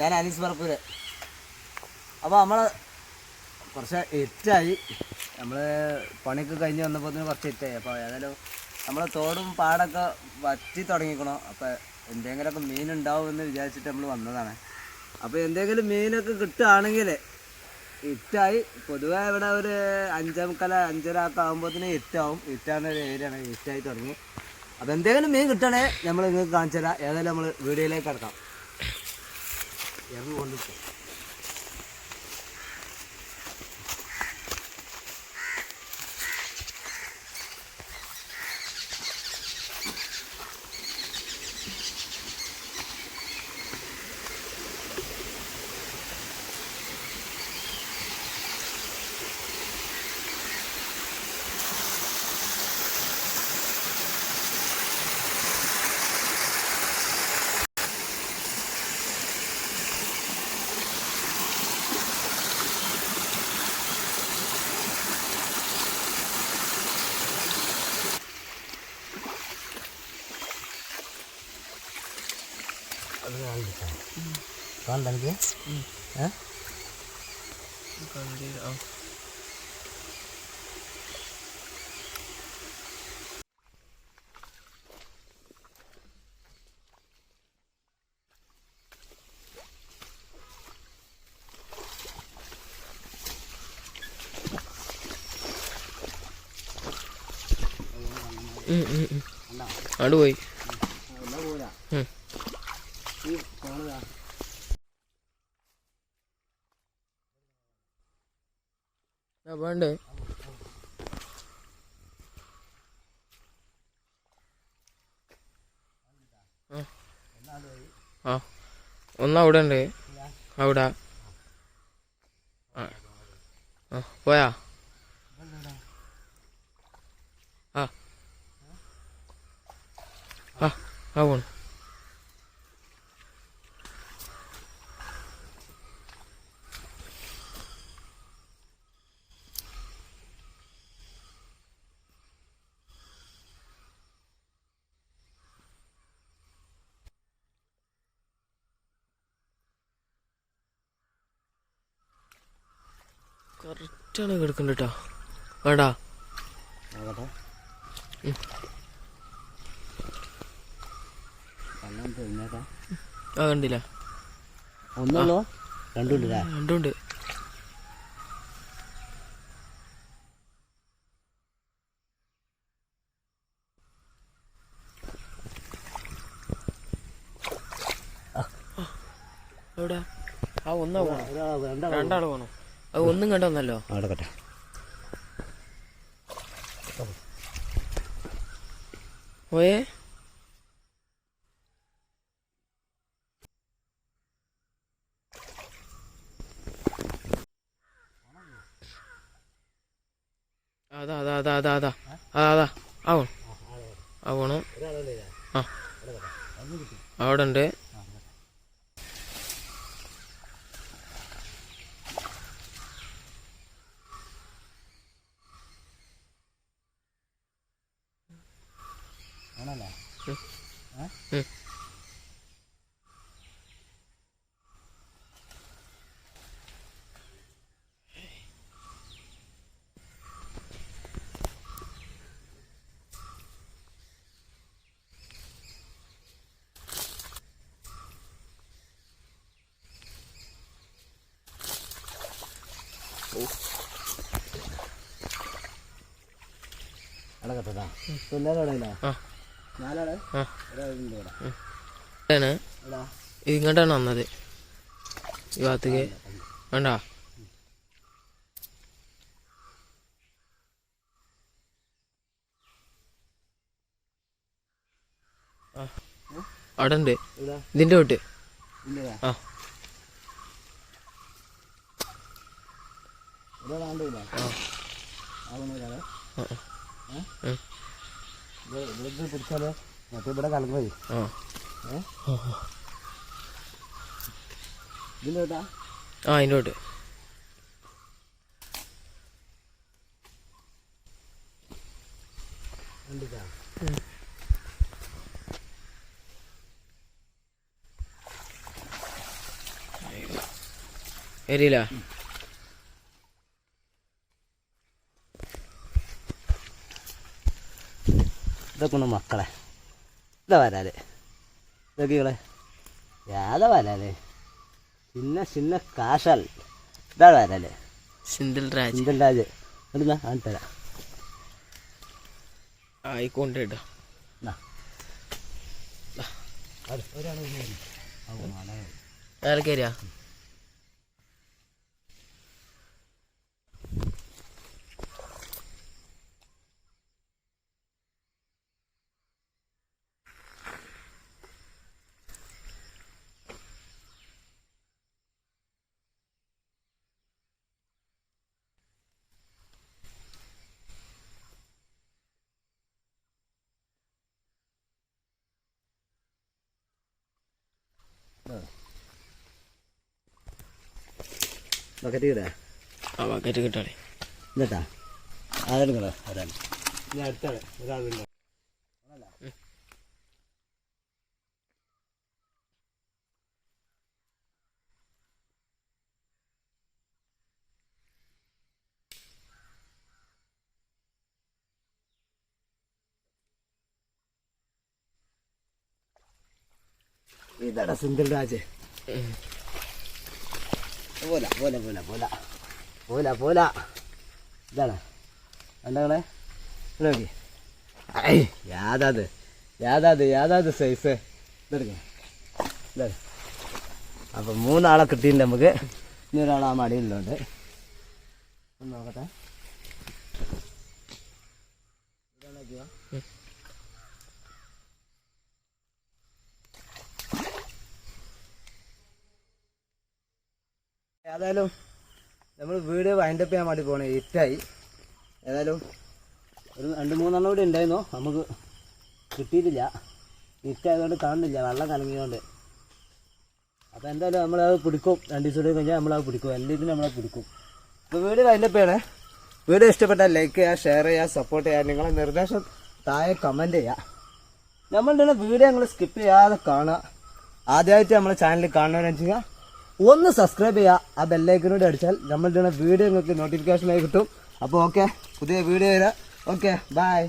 ഞാൻ അനീസ് പറപ്പൂര്. അപ്പോൾ നമ്മൾ കുറച്ച് എറ്റായി നമ്മൾ പണിയൊക്കെ കഴിഞ്ഞ് വന്നപ്പോൾ കുറച്ച് എറ്റായി അപ്പോൾ ഏതായാലും നമ്മൾ തോടും പാടൊക്കെ വറ്റി തുടങ്ങിക്കണോ. അപ്പോൾ എന്തെങ്കിലുമൊക്കെ മീൻ ഉണ്ടാവും എന്ന് വിചാരിച്ചിട്ട് നമ്മൾ വന്നതാണ്. അപ്പോൾ എന്തെങ്കിലും മീനൊക്കെ കിട്ടുകയാണെങ്കിൽ ഇറ്റായി പൊതുവേ ഇവിടെ ഒരു അഞ്ചേ മുക്കാല അഞ്ചര ഒക്കെ ആകുമ്പോഴത്തേന് ഇറ്റാവും ഇറ്റാണ് ഒരു ഏരിയ ആണ്. ഇറ്റായി തുടങ്ങി. അപ്പോൾ എന്തെങ്കിലും മീൻ കിട്ടണേ നമ്മൾ നിങ്ങൾക്ക് കാണിച്ചു തരാം ഏതായാലും നമ്മൾ വീഡിയോയിലേക്ക് കിടക്കാം. இரநூறு வந்துச்சு. kan dan ke hmm. ha bukan dia oh. Mm -mm. Aduh. ആ വേണ്ടേ ആ. ആ ഒന്ന് അവിടെ ഉണ്ട് അവിടെ ആ ആ പോയാ ആ ആ ആ പോണു കറക്റ്റാണ് കിടക്കണ്ട കേട്ടോ വേണ്ടാ ആ കണ്ടില്ല. രണ്ടുണ്ട് എവിടെ? ആ ഒന്നാ പോണോ? രണ്ടാൾ പോണം? ഒന്നും കണ്ടോന്നല്ലോ നടക്കട്ടെ. പോയേ അതാ അതാ അതാ അതാ അതാ. അതാ അതാ. ആവണം ആവണം ആ ആ. അവിടെ ഉണ്ട്. ആണല്ലേ? ഉം. നടക്കട്ടെടാ ആണ് ഇങ്ങോട്ടാണ് വന്നത്. ഈ ഭാഗത്തേക്ക്. വേണ്ട. അവിടെ ഉണ്ട്. ഇതിന്റെ തൊട്ട്. ആ. പിടിച്ചാലോ? മറ്റേ ഇവിടെ കലങ്ങി ആ. ഇതിന്റെ അതിന്റെ തൊട്ട് ഇതൊക്കെ ഒന്ന് മക്കളെ. ഇതാ വരാൽ. ഇതൊക്കെ ഇവളെ. യാത വരാൽ. ചിന്ന ചിന്ന കാശാൽ. ഇതാ വരാൽ. സിന്ധിൽ രാജ്. ഇന്ത്യൻ രാജ്. കാണിത്തരാം ആയിക്കോട്ടെ കേട്ടോ എന്നാ. അയാൾ കയറിയാ? ബക്കറ്റ് കിടാ ആ ബക്കറ്റ് കിട്ടാളെ എന്നിട്ടാ അതെടുക്കണോ അതാണ് ഞാൻ അടുത്താണ് ഒരാളുണ്ട് ഇതാടാ സുന്ദർ രാജ്. പോല പോല പോല പോല. പോല പോല. ഇതാണ്. എന്താണ് നോക്കി. ഐ യാതാത് യാതാത് യാതാത് സൈസ്. ഇതെടുക്കാം. ഇതാണ്. അപ്പം മൂന്നാളെ കിട്ടിയിട്ടുണ്ട് നമുക്ക്. ഇനി ഒരാൾ ആ മടിയിലുണ്ട്. ഒന്ന് നോക്കട്ടെ. ഇതാണ് നോക്കിയോ? ഏതായാലും നമ്മൾ വീട് വൈൻഡപ്പ് ചെയ്യാൻ വേണ്ടി പോകണേ ഏറ്റായി ഏതായാലും ഒരു രണ്ട് മൂന്നെണ്ണം കൂടി ഉണ്ടായിരുന്നു. നമുക്ക് കിട്ടിയിട്ടില്ല. ഇറ്റായതുകൊണ്ട് കാണുന്നില്ല. വെള്ളം കലങ്ങിയതുകൊണ്ട്. അപ്പോൾ എന്തായാലും നമ്മളത് പിടിക്കും. രണ്ട് ദിവസം കഴിഞ്ഞാൽ നമ്മളത് പിടിക്കും. എല്ലാത്തിനും നമ്മളത് പിടിക്കും. അപ്പോൾ വീട് വൈൻഡപ്പ് ചെയ്യണേ. വീഡിയോ ഇഷ്ടപ്പെട്ടാൽ ലൈക്ക് ചെയ്യുക ഷെയർ ചെയ്യുക സപ്പോർട്ട് ചെയ്യുക. നിങ്ങളെ നിർദ്ദേശം താഴെ കമന്റ് ചെയ്യുക. നമ്മളുടെ വീഡിയോ ഞങ്ങൾ സ്കിപ്പ് ചെയ്യാതെ കാണുക. ആദ്യമായിട്ട് നമ്മളെ ചാനൽ കാണണമെന്ന് വെച്ചാൽ ഒന്ന് സബ്സ്ക്രൈബ് ചെയ്യുക ആ ബെല്ലൈക്കനോട് അടിച്ചാൽ നമ്മളുടെ വീഡിയോ നിങ്ങൾക്ക് നോട്ടിഫിക്കേഷനായി കിട്ടും. അപ്പോൾ ഓക്കെ പുതിയ വീഡിയോ വരാം. Okay bye